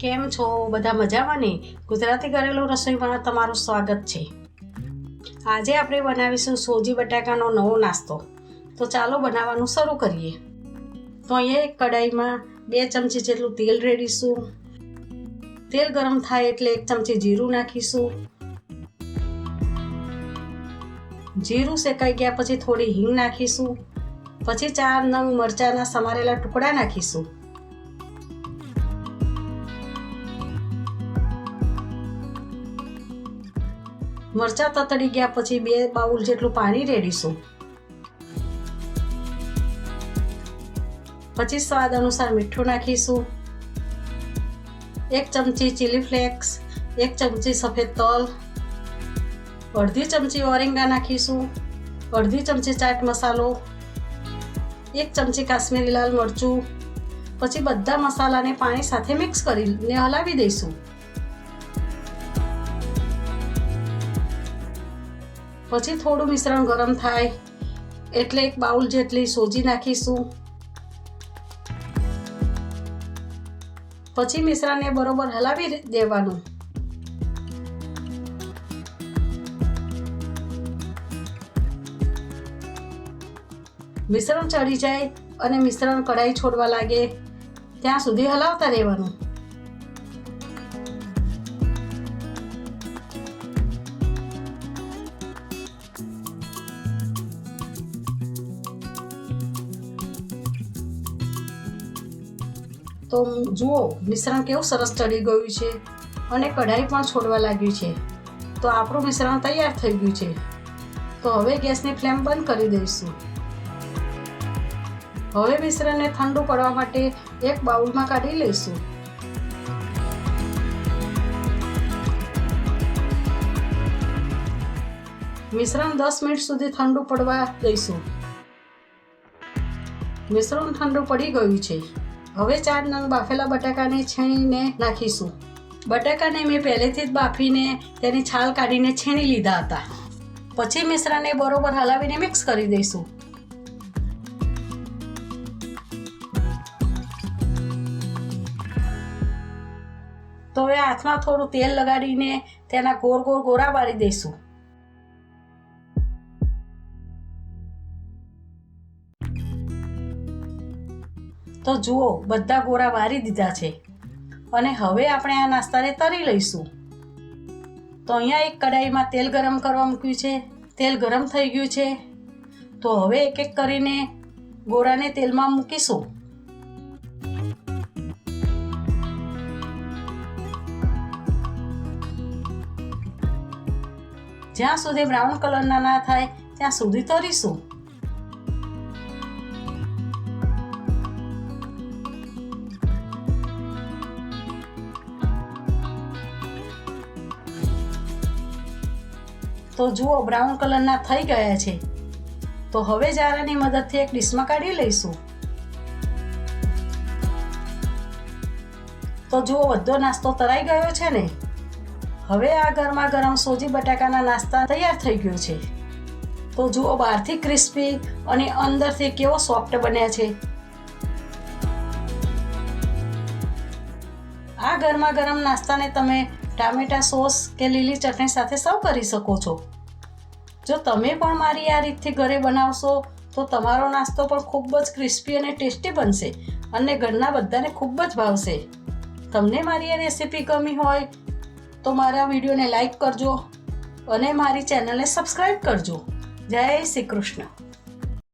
કેમ છો? બધા મજામાં ને? ગુજરાતી ઘરેલું રસોઈમાં તમારું સ્વાગત છે. આજે આપણે બનાવીશું સોજી બટાકાનો નવો નાસ્તો. તો ચાલો બનાવવાનું શરૂ કરીએ. તો અહીંયા એક કડાઈમાં બે ચમચી જેટલું તેલ રેડીશું. તેલ ગરમ થાય એટલે એક ચમચી જીરું નાખીશું. જીરું શેકાઈ ગયા પછી થોડી હિંગ નાખીશું. પછી ચાર નંગ મરચાંના સમારેલા ટુકડા નાખીશું. મરચાં તતડી ગયા પછી બે બાઉલ જેટલું પાણી રેડીશું. પછી સ્વાદ અનુસાર મીઠું નાખીશું. એક ચમચી ચીલી ફ્લેક્સ એક ચમચી સફેદ તલ, અડધી ચમચી ઓરેંગા નાખીશું, અડધી ચમચી ચાટ મસાલો, એક ચમચી કાશ્મીરી લાલ મરચું, પછી બધા મસાલાને પાણી સાથે મિક્સ કરીને હલાવી દઈશું. પછી થોડું મિશ્રણ ગરમ થાય. એટલે એક બાઉલ જેટલી સોજી નાખીશું. પછી મિશ્રણને બરોબર હલાવી દેવાનું. મિશ્રણ ચડી જાય અને મિશ્રણ કઢાઈ છોડવા લાગે. ત્યાં સુધી હલાવતા રહેવાનું. તો જુઓ, મિશ્રણ કેવું સરસ ચડી ગયું છે અને કઢાઈ પણ છોડવા લાગ્યું છે. તો આપણું મિશ્રણ તૈયાર થઈ ગયું છે. તો હવે ગેસની ફ્લેમ બંધ કરી દઈશું. હવે મિશ્રણને ઠંડુ પડવા માટે એક બાઉલમાં કાઢી લઈશું. મિશ્રણ દસ મિનિટ સુધી ઠંડુ પડવા દઈશું. મિશ્રણ ઠંડુ પડી ગયું છે. હવે ચાર નંગ બાફેલા બટાકાને છીણીને નાખીશું. બટાકાને મેં પહેલેથી જ બાફીને તેની છાલ કાઢીને છીણી લીધા હતા. પછી મિશ્રણને બરોબર હલાવીને મિક્સ કરી દઈશું. તો હવે હાથમાં થોડું તેલ લગાડીને તેના ગોળ ગોળ ગોરા વાળી દઈશું. તો જુઓ, બધા ગોરા વારી દીધા છે. અને હવે આપણે આ નાસ્તાને તરી લઈશું. તો અહીંયા એક કડાઈમાં તેલ ગરમ કરવા મૂક્યું છે. તેલ ગરમ થઈ ગયું છે. તો હવે એક એક કરીને ગોરાને તેલમાં મૂકીશું. જ્યાં સુધી બ્રાઉન કલરના ના થાય, ત્યાં સુધી તરીશું. તો જુઓ બ્રાઉન કલરના થઈ ગયા છે. તો હવે જારાની મદદથી એક ડીશમાં કાઢી લઈશું. તો જુઓ, બધો નાસ્તો તરાઈ ગયો છે ને? હવે આ ગરમા ગરમ સોજી બટાકાના નાસ્તા તૈયાર થઈ ગયો છે. તો જુઓ, બહારથી ક્રિસ્પી અને અંદરથી કેવો સોફ્ટ બન્યા છે. આ ગરમા ગરમ નાસ્તાને તમે ટામેટા સોસ કે લીલી ચટણી સાથે સર્વ કરી શકો છો. જો તમે પણ મારી આ રીતથી ઘરે બનાવશો, તો તમારો નાસ્તો પણ ખૂબ જ ક્રિસ્પી અને ટેસ્ટી બનશે અને ઘરના બધાને ખૂબ જ ભાવશે. તમને મારી આ રેસીપી ગમી હોય, તો મારા વિડીયોને લાઈક કરજો અને મારી ચેનલને સબસ્ક્રાઈબ કરજો. જય શ્રી કૃષ્ણ.